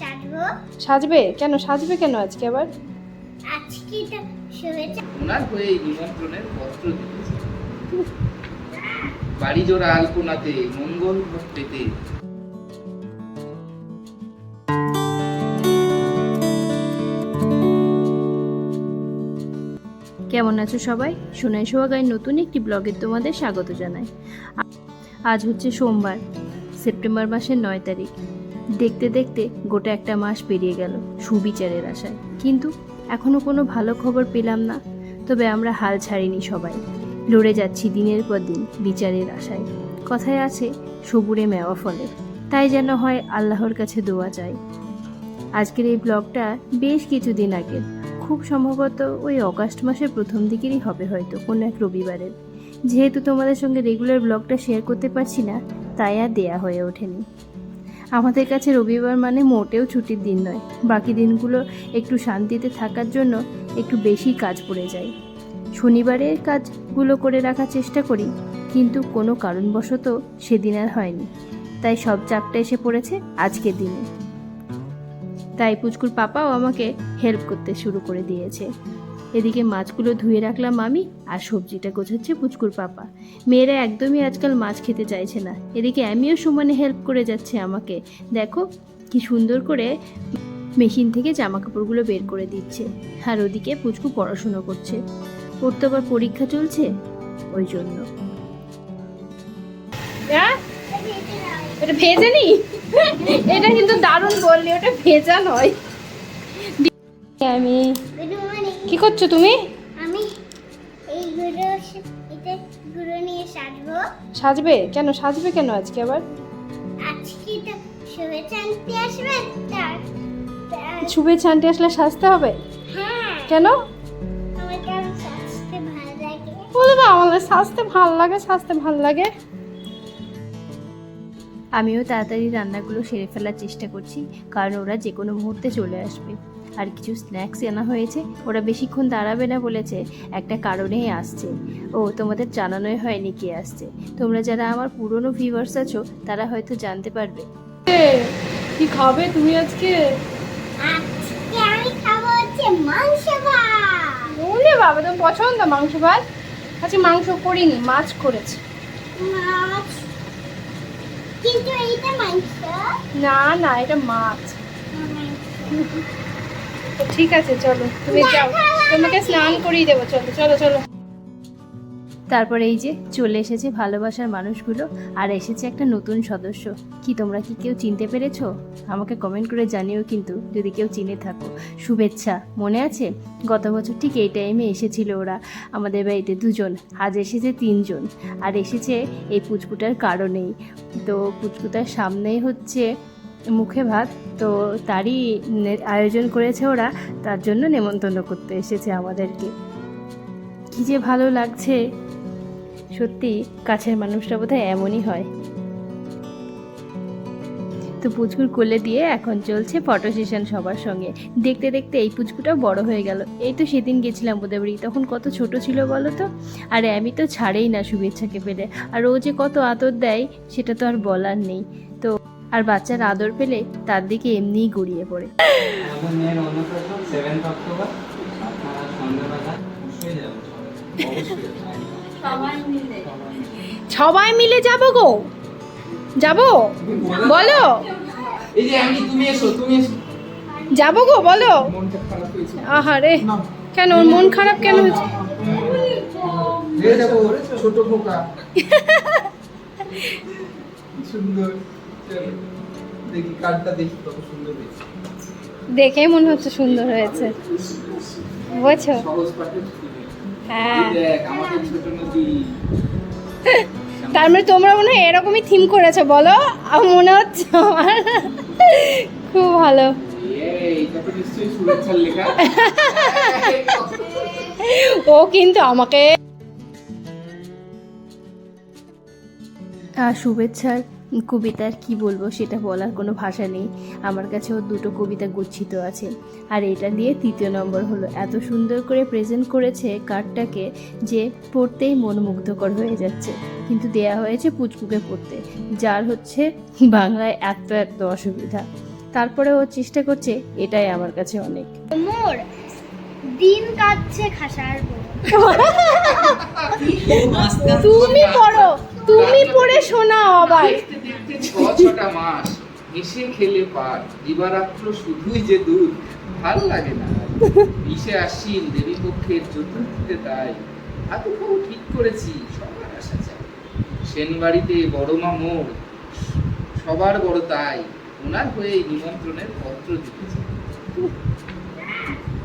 সাজবো। সাজবে? কেন? সাজবে কেন আজকে আবার? আজকে তো শুভেচ্ছা। ওনার হয়ে এই নিমন্ত্রণের পত্র দিতেছে বাড়ি জোড়া আলপনাতে মঙ্গল ভোগ কেমন আছো সবাই? সোনাই সোহাগায় নতুন একটি ব্লগে তোমাদের স্বাগত জানাই। আজ হচ্ছে সোমবার, সেপ্টেম্বর মাসের নয় তারিখ। দেখতে দেখতে গোটা একটা মাস পেরিয়ে গেল সুবিচারের আশায়। কিন্তু এখনও কোনো ভালো খবর পেলাম না, তবে আমরা হাল ছাড়িনি সবাই। লড়ে যাচ্ছি দিনের পর দিন বিচারের আশায়। কথায় আছে, সবুরে মেওয়া ফলে। তাই যেন হয় আল্লাহর কাছে দোয়া চাই। আজকের এই ব্লগটা বেশ কিছুদিন আগের। খুব সম্ভবত ওই অগাস্ট মাসের প্রথম দিকেরই হবে হয়তো, কোনো এক রবিবারের। যেহেতু তোমাদের সঙ্গে রেগুলার ব্লগটা শেয়ার করতে পারছি না, তাই আর দেয়া হয়ে ওঠেনি। আমাদের কাছে রবিবার মানে মোটেও ছুটির দিন নয়। বাকি দিনগুলো একটু শান্তিতে থাকার জন্য একটু বেশি কাজ পড়ে যায়। শনিবারের কাজগুলো করে রাখার চেষ্টা করি, কিন্তু কোনো কারণবশত সেদিন আর হয়নি। তাই সব চাপটা এসে পড়েছে আজকের দিনে। তাই পুচকুর পাপাও আমাকে হেল্প করতে শুরু করে দিয়েছে। এদিকে মাছগুলো ধুয়ে রাখলাম আমি আর সবজিটা গোছাচ্ছে পুচকুর পাপা। মেয়েরা একদমই আজকাল মাছ খেতে চাইছে না। এদিকে আমিও সমানে হেল্প করে যাচ্ছে আমাকে। দেখো, কি সুন্দর করে মেশিন থেকে জামা কাপড়গুলো বের করে দিচ্ছে। আর ওদিকে পুচকু পড়াশুনো করছে। ওর তো আবার পরীক্ষা চলছে ওই জন্য। এটা ভেজে নি? এটা কিন্তু দারুণ বললি ওটা ভেজা নয় আমি? গুড কি করছ তুমি? আমি এই গুঁড়ো এটা গুঁড়ো নিয়ে সাজবো। সাজবে? কেন সাজবে কেন আজকে আবার? আজকে তো শুভেচ্ছা আনতে আসবে শুভেচ্ছা আনতে আসলে সাজতে হবে? হ্যাঁ। কেন? আমার সাজতে ভালো লাগে। আমাদের সাজতে ভালো লাগে সাজতে ভালো লাগে। আমিও তাড়াতাড়ি রান্নাগুলো সেরে ফেলার চেষ্টা করছি কারণ ওরা যে কোনো মুহূর্তে চলে আসবে। আর কিছু স্ন্যাক্স আনা হয়েছে ওরা বেশিক্ষণ দাঁড়াবে না বলেছে একটা কারণেই আসছে। ও তোমাদের জানানোই হয়নি কে আসছে। তোমরা যারা আমার পুরনো ভিউয়ার্স আছো তারা হয়তো জানতে পারবে। কি? খাবে তুমি আজকে? আজকে আমি খাব হচ্ছে মাংস ভাত। বাবা তো পছন্দ মাংস ভাত? আজকে মাংস করিনি মাছ করেছি। মাছ কিন্তু এইটা মাংস না না, এটা মাছ। ঠিক আছে, চলো, তুমি যাও। তোমাকে স্নান করিয়ে দেবো। চলো চলো চলো। তারপরে এই যে চলে এসেছে ভালোবাসার মানুষগুলো, আর এসেছে একটা নতুন সদস্য। কি তোমরা কি কেউ চিনতে পেরেছ? আমাকে কমেন্ট করে জানিও কিন্তু, যদি কেউ চিনে থাকো। শুভেচ্ছা, মনে আছে? গত বছর ঠিক এই টাইমে এসেছিল ওরা, আমাদের বাড়িতে দুজন, আজ এসেছে তিনজন। আর এসেছে এই পুচকুটার কারণেই। তো পুচকুটার সামনেই হচ্ছে মুখে ভাত, তো তারই আয়োজন করেছে ওরা, তার জন্য নেমন্তন্ন করতে এসেছে আমাদেরকে। কি যে ভালো লাগছে। সত্যি কাছের মানুষটা বোধহয় এমনই হয়। তো পুচকুর কোলে দিয়ে এখন চলছে ফটো সেশন সবার সঙ্গে। দেখতে দেখতে এই পুচকুটা বড় হয়ে গেল। এই তো সেদিন গেছিলাম ওদের বাড়ি তখন কত ছোট ছিল বলো তো? আর আমি তো ছাড়েই না শুভেচ্ছাকে পেলে। আর ও যে কত আদর দেয়, সেটা তো আর বলার নেই। তো আর বাচ্চার আদর পেলে তার দিকে এমনিই গড়িয়ে পড়ে। অক্টোবর সবাই মিলে। যাব গো। যাব? বলো। এই যে আমি তুমি এসো তুমি এসো। যাব গো বলো। আহারে কেন ওর মন খারাপ কেন হয়েছে? এই দেখো ছোট খোকা। সুন্দর। দেখি কার্ডটা দেখি কত সুন্দর হয়েছে। দেখেই মনে হচ্ছে সুন্দর হয়েছে। বুঝছ তার মানে তোমরা মনে হয় এরকমই থিম করেছ বলো? আমার মনে হচ্ছে আমার। খুব ভালো। ও কিন্তু আমাকে আর শুভেচ্ছার কবিতার কি বলব সেটা বলার কোনো ভাষা নেই। আমার কাছেও দুটো কবিতা গচ্ছিত আছে। আর এটা দিয়ে তৃতীয় নম্বর হলো, এত সুন্দর করে প্রেজেন্ট করেছে কার্ডটাকে যে পড়তেই মনোমুগ্ধকর হয়ে যাচ্ছে। কিন্তু দেয়া হয়েছে পুচকুকে পড়তে, যার হচ্ছে বাংলায় এত এত অসুবিধা। তারপরে ও চেষ্টা করছে, এটাই আমার কাছে অনেক। দিন কাটছে খাসার তুমি পড়ো তুমি পড়ে শোনাও আবার। দেখতে দেখতে ছ ছটা মাস এসে খেলে পার। দিবারাত্র শুধুই যে দুধ ভালো লাগে না। মিশে আসিন দেবী পক্ষের চতুর্থীতে তাই। হাতু খাব ঠিক করেছি সবার আসা চাই। সেন বাড়িতে বড় মা মোর সবার বড় তাই। ওনার হয়ে নিমন্ত্রণের পত্র দিতে চাই।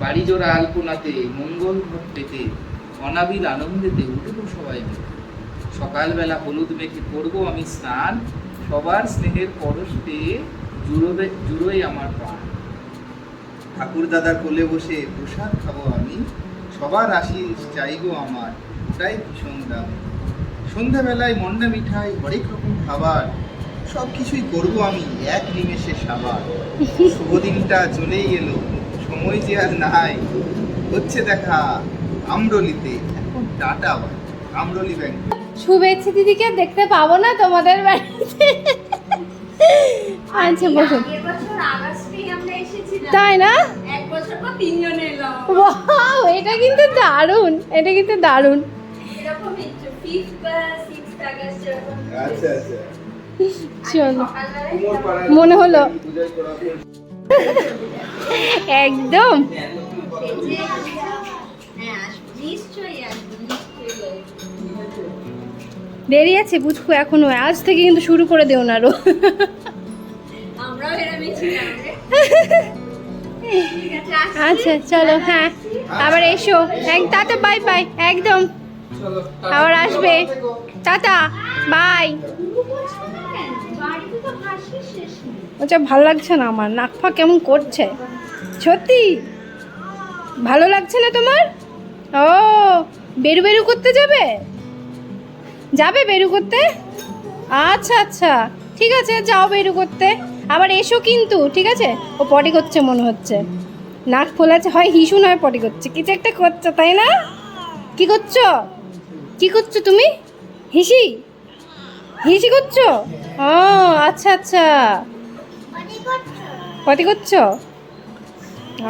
বাড়ি জোড়া আলপনাতে, মঙ্গল ঘট পেতে, অনাবিল আনন্দেতে উঠবো সবাই মিলে। সকালবেলা হলুদ মেখে করব আমি স্নান, সবার স্নেহের পরশ পেয়ে জুড়োবে, জুড়োই আমার প্রাণ। ঠাকুর দাদা কোলে বসে প্রসাদ খাব আমি, সবার আশিস চাইব আমার, ওটাই ভীষণ দাম। সন্ধ্যাবেলায় মন্ডা মিঠাই, হরেক রকম খাবার সব কিছুই করব আমি এক নিমেষে সাবার। শুভ দিনটা চলেই এলো। সময় যে আর নাই। হচ্ছে দেখা আমরলিতে এখন টাটা আমরলি ব্যাংক শুভেচ্ছা দিদিকে দেখতে পাবো না তোমাদের বাড়িতে। আচ্ছা বসুন আগের বছর আগস্টেই আমরা এসেছিলাম। তাই না? এটা কিন্তু দারুণ এটা কিন্তু দারুণ। আচ্ছা আচ্ছা। চলো। মনে হলো। একদম। দেরি আছে বুঝকো এখনও, আজ থেকে কিন্তু শুরু করে দেও না আরও। আচ্ছা চলো হ্যাঁ আবার এসো এক, টাটা, বাই বাই, একদম আবার আসবে টাটা, বাই ওটা ভালো লাগছে না আমার। নাক ফা কেমন করছে? সত্যি? ভালো লাগছে না তোমার? ও, বেরু বেরু করতে যাবে? যাবে বেরু করতে? আচ্ছা আচ্ছা ঠিক আছে, যাও বেরু করতে। আবার এসো কিন্তু, ঠিক আছে? ও পটি করছে মনে হচ্ছে। নাক ফোলাচ্ছে, হয় হিসু নয় পটি করছে। কিছু একটা করছ, তাই না? কি করছ? কি করছ তুমি? হিসি। হিসি করছ? ও আচ্ছা আচ্ছা। অনেক করছ।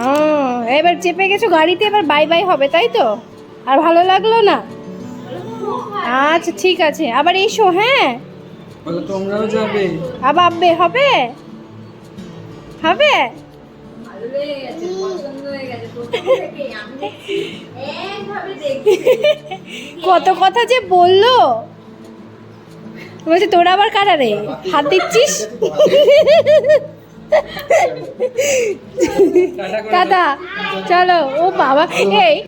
ও এবার চেপে গেছো গাড়িতে এবার বাই বাই হবে তাই তো? আর ভালো লাগল না? আচ্ছা ঠিক আছে আবার এসো হ্যাঁ? তোমরাও যাবে। আবার আব্বে হবে? হবে? কত কথা যে বলল? বলছে, তোরা আবার কারা রে? হাত দিচ্ছিস? দাদা, চলো, ও বাবা। এই।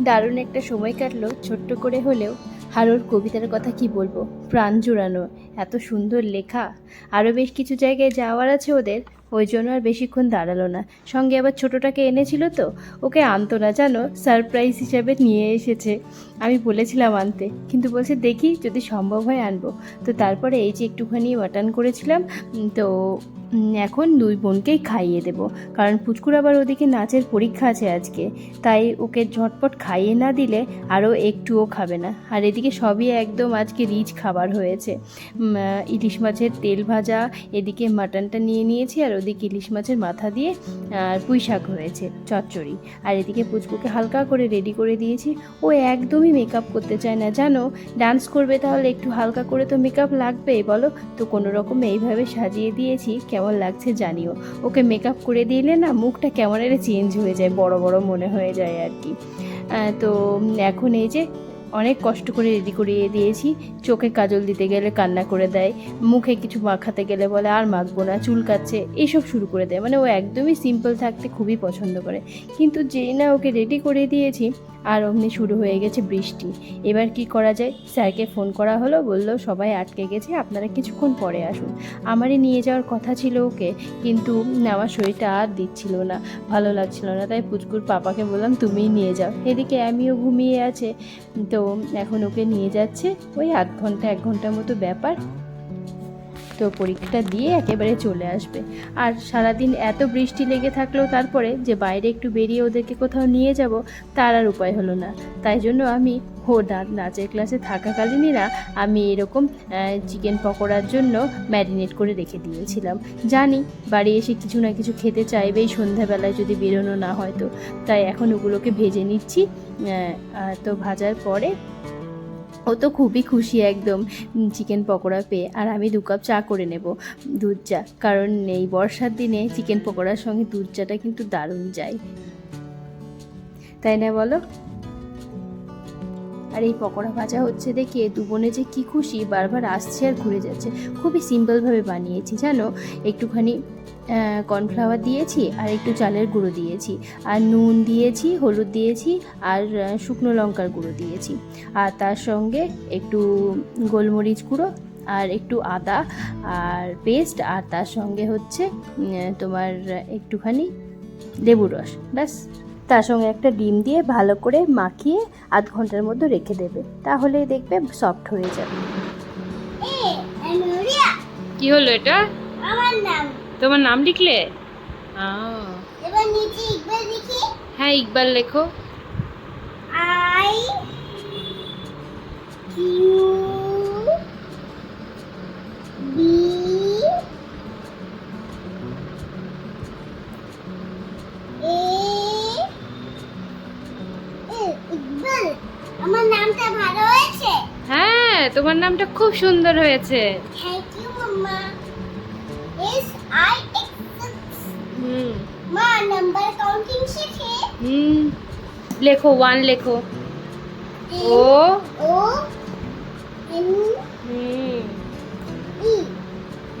দারুণ একটা সময় কাটলো, ছোট্ট করে হলেও। হারুর কবিতার কথা কি বলব? প্রাণ জুড়ানো, এত সুন্দর লেখা। আরও বেশ কিছু জায়গায় যাওয়ার আছে ওদের। ওই জন্য আর বেশিক্ষণ দাঁড়াল না। সঙ্গে আবার ছোটোটাকে এনেছিল তো, ওকে আনতো না, জানো? সারপ্রাইজ হিসাবে নিয়ে এসেছে। আমি বলেছিলাম আনতে, কিন্তু বলছে, দেখি, যদি সম্ভব হয় আনব। তো তারপরে এই যে একটুখানি বাটান করেছিলাম তো এখন দুই বোনকেই খাইয়ে দেব। কারণ পুচকুর আবার ওদিকে নাচের পরীক্ষা আছে আজকে। তাই ওকে ঝটপট খাইয়ে না দিলে আরও একটুও খাবে না। আর এদিকে সবই একদম আজকে রিচ খাবার হয়েছে। ইলিশ মাছের তেল ভাজা, এদিকে মাটনটা নিয়ে নিয়েছি আর ওদিকে ইলিশ মাছের মাথা দিয়ে আর পুঁই শাক হয়েছে, চচ্চড়ি। আর এদিকে পুচকুকে হালকা করে রেডি করে দিয়েছি। ও একদমই মেকআপ করতে চায় না। জানো ডান্স করবে তাহলে একটু হালকা করে তো মেকআপ লাগবেই, বলো? তো কোনো রকম এইভাবে সাজিয়ে দিয়েছি, কেমন লাগছে জানিও। ওকে মেকআপ করে দিলে না মুখটা কেমন একটা চেঞ্জ হয়ে যায়, বড় বড় মনে হয়ে যায় আর কি। তো এখন এই যে অনেক কষ্ট করে রেডি করিয়ে দিয়েছি। চোখে কাজল দিতে গেলে কান্না করে দেয়, মুখে কিছু মাখাতে গেলে বলে আর মাখবো না চুল কাচ্ছে এইসব শুরু করে দেয়। মানে ও একদমই সিম্পল থাকতে খুবই পছন্দ করে। কিন্তু যেই না ওকে রেডি করে দিয়েছি, আর অমনি শুরু হয়ে গেছে বৃষ্টি। এবার কি করা যায়? স্যারকে ফোন করা হলো, বলল, সবাই আটকে গেছে, আপনারা কিছুক্ষণ পরে আসুন। আমারই নিয়ে যাওয়ার কথা ছিল ওকে, কিন্তু আমার শরীরটা আর দিচ্ছিল না, ভালো লাগছিল না। তাই পুচকুর পাপাকে বললাম, তুমিই নিয়ে যাও। এদিকে আমিও ঘুমিয়ে আছে, তো এখন ওকে নিয়ে যাচ্ছে। ওই আধ ঘণ্টা এক ঘণ্টার মতো ব্যাপার। তো পরীক্ষাটা দিয়ে একেবারে চলে আসবে। আর সারাদিন এত বৃষ্টি লেগে থাকলেও তারপরে যে বাইরে একটু বেরিয়ে ওদেরকে কোথাও নিয়ে যাব, তার আর উপায় হলো না। তাই জন্য আমি না- নাচের ক্লাসে থাকাকালীনই না আমি এরকম চিকেন পকোড়ার জন্য ম্যারিনেট করে রেখে দিয়েছিলাম। জানি, বাড়ি এসে কিছু না কিছু খেতে চাইবেই সন্ধ্যাবেলায় যদি বেরোনো না হয় তো। তাই এখন ওগুলোকে ভেজে নিচ্ছি তো ভাজার পরে ও তো খুবই খুশি একদম চিকেন পকোড়া পেয়ে। আর আমি দু কাপ চা করে নেব, দুধ চা। কারণ এই বর্ষার দিনে চিকেন পকোড়ার সঙ্গে দুধ চাটা কিন্তু দারুণ যায়। তাই না বলো? আর এই পকোড়া ভাজা হচ্ছে দেখে দু বোনে যে কী খুশি, বারবার আসছে আর ঘুরে যাচ্ছে। খুবই সিম্পলভাবে বানিয়েছি, জানো? একটুখানি কর্নফ্লাওয়ার দিয়েছি আর একটু চালের গুঁড়ো দিয়েছি। আর নুন দিয়েছি, হলুদ দিয়েছি আর শুকনো লঙ্কার গুঁড়ো দিয়েছি। আর তার সঙ্গে একটু গোলমরিচ গুঁড়ো আর একটু আদা আর পেস্ট আর তার সঙ্গে হচ্ছে তোমার একটুখানি লেবু রস, ব্যাস। তার সঙ্গে একটা ডিম দিয়ে ভালো করে মাখিয়ে আধ ঘণ্টার মধ্যে রেখে দেবে। তাহলে দেখবে সফট হয়ে যাবে। এ কি হলো এটা? আমার নাম। তোমার নাম লিখলে? এবার নিচে ইকবাল দেখি হ্যাঁ ইকবাল লেখো। আই কিউ তোমার নামটা খুব সুন্দর হয়েছে। Thank you mamma S I X hmm. মা নাম্বার কাউন্টিং শেখে। হুম। লেখো ওয়ান লেখো। O. O hmm. E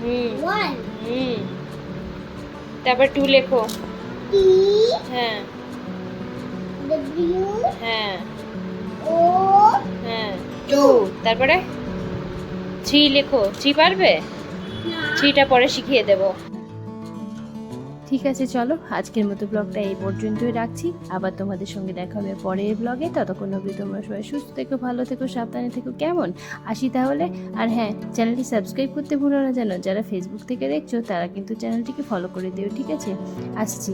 hmm. One hmm. তারপর টু লেখো। টি হ্যাঁ। ডব্লিউ হ্যাঁ। ও হ্যাঁ। টু তারপরে থ্রি লেখো। থ্রি পারবে? থ্রিটা পরে শিখিয়ে দেব। ঠিক আছে চলো। আজকের মতো ব্লগটা এই পর্যন্তই রাখছি। আবার তোমাদের সঙ্গে দেখা হবে পরের ব্লগে। ততক্ষণ অবধি তোমরা সবাই সুস্থ থেকো ভালো থেকো সাবধানে থেকো কেমন? আসি তাহলে। আর হ্যাঁ চ্যানেলটি সাবস্ক্রাইব করতে ভুলো না যেন। যারা ফেসবুক থেকে দেখছ তারা কিন্তু চ্যানেলটিকে ফলো করে দিও ঠিক আছে? আসছি।